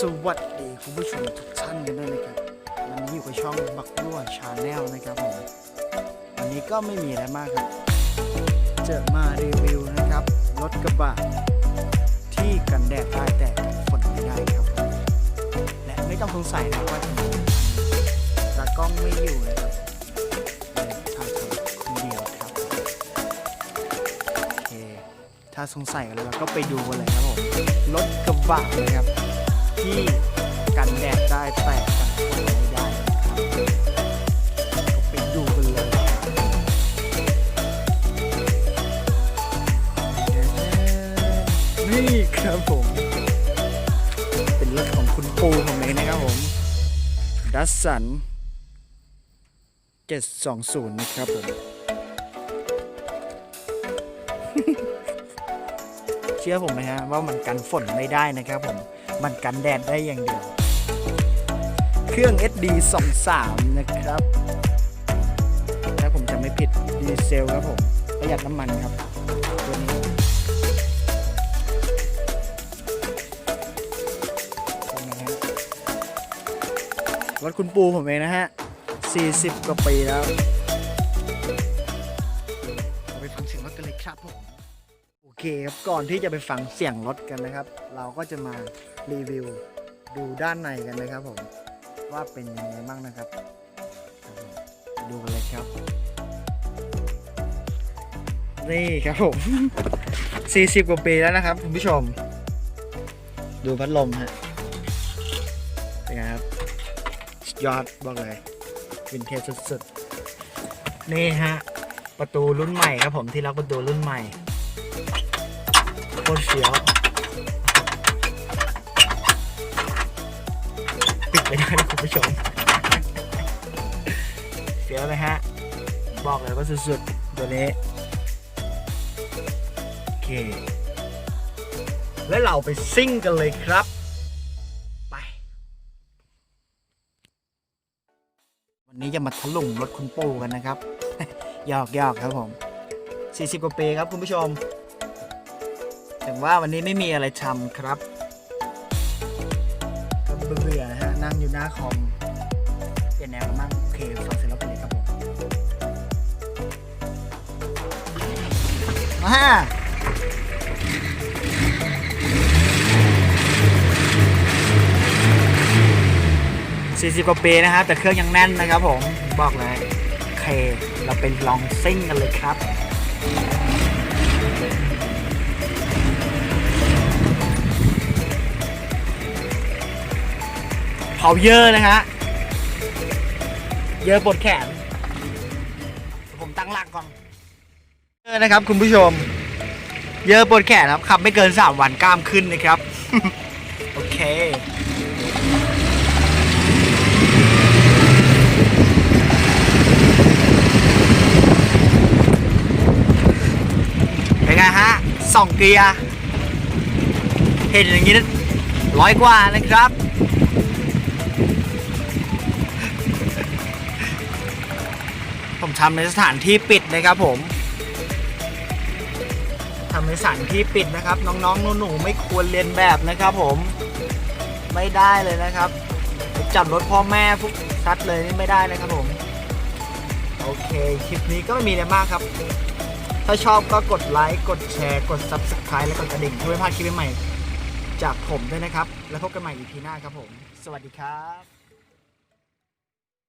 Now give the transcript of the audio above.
สวัสดีคุณผู้ชมทุกท่านกันด้วยนะครับวันนี้อยู่กับช่องบักรั่วชาแนลนะครับผมวันนี้ก็ไม่มีอะไรมากครับเจอมารีวิวนะครับรถกระบะที่กันแดดได้แต่ฝนไม่ได้ครับและไม่ต้องสงสัยนะว่าทำไมตากล้องไม่อยู่นะครับทำคนคนเดียวครับโอเคถ้าสงสัยแล้วเรก็ไปดูกันเลยครับผมรถกระบะนะครับ ที่กันแดดได้แต่กันฝนไม่ได้ครับก็ไปดูกันเลยนี่ครับผม เป็นรถของคุณปูผมเองนะครับผมดัสสัน720 นะครับผม เชื่อผมไหมฮะว่ามันกันฝนไม่ได้นะครับผม มันกันแดดได้อย่างเดียว เครื่อง SD 23 นะครับ ถ้าผมจะไม่ผิดดีเซลครับผม ประหยัดน้ำมันครับตัวนี้รถคุณปูผมเองนะฮะ 40 กว่าปีแล้ว ไปฟังเสียงรถกันเลยครับผม เคครับก่อนที่จะไปฟังเสียงรถกันนะครับ เราก็จะมารีวิวดูด้านในกันนะครับผมว่าเป็นยังไงบ้างนะครับ ดูกันเลยครับ นี่ครับผม 40 กว่าปีแล้วนะครับคุณผู้ชม ดูพัดลมฮะเป็นไงครับยอดบอกเลยวินเทจสุดๆ นี่ฮะ ประตูรุ่นใหม่ครับผมที่ล็อกประตูรุ่นใหม่ โคตรเสียวปิดไม่ได้นะคุณผู้ชมเสียวเลยฮะ บอกเลยว่าสุดๆ ตัวนี้โอเค แล้วเราไปซิ่งกันเลยครับไปวันนี้จะมาถล่มรถคุณปู่กันนะครับ หยอกหยอกครับผม 40 กว่าปีครับคุณผู้ชม ถึงว่าวันนี้ไม่มีอะไรทำครับก็เบื่อๆนะฮะ นั่งอยู่หน้าคอมเปลี่ยนแนวกันบ้างโอเคฟังเสร็จแล้วไปเลยครับผมมาสี่สิบกว่าปีนะครับแต่เครื่องยังแน่นนะครับผมบอกเลยโอเค เราเป็นลองซิ่งกันเลยครับาเยอะนะฮะ เยอะปวดแขน ผมตั้งหลักก่อน เยอะนะครับคุณผู้ชม เยอะปวดแขนครับ ขับไม่เกิน 3 วันกล้ามขึ้นนะครับ โอเคเป็นไงฮะสองเกียร์ เห็นอย่างนี้ร้อยกว่านะครับำในสถานที่ปิดนะครับผมทำในสถานที่ปิดนะครับ น้องๆหนูๆไม่ควรเรียนแบบนะครับ ผมไม่ได้เลยนะครับ จับรถพ่อแม่พวกซัดเลยนี่ไม่ได้นะครับผม โอเค คลิปนี้ก็ไม่มีอะไรมากครับ ถ้าชอบก็กดไลค์ กดแชร์ กด Subscribe และกดกระดิ่งเพื่อไม่พลาดคลิปใหม่ จากผมด้วยนะครับ แล้วพบกันใหม่ EP หน้าครับผม สวัสดีครับ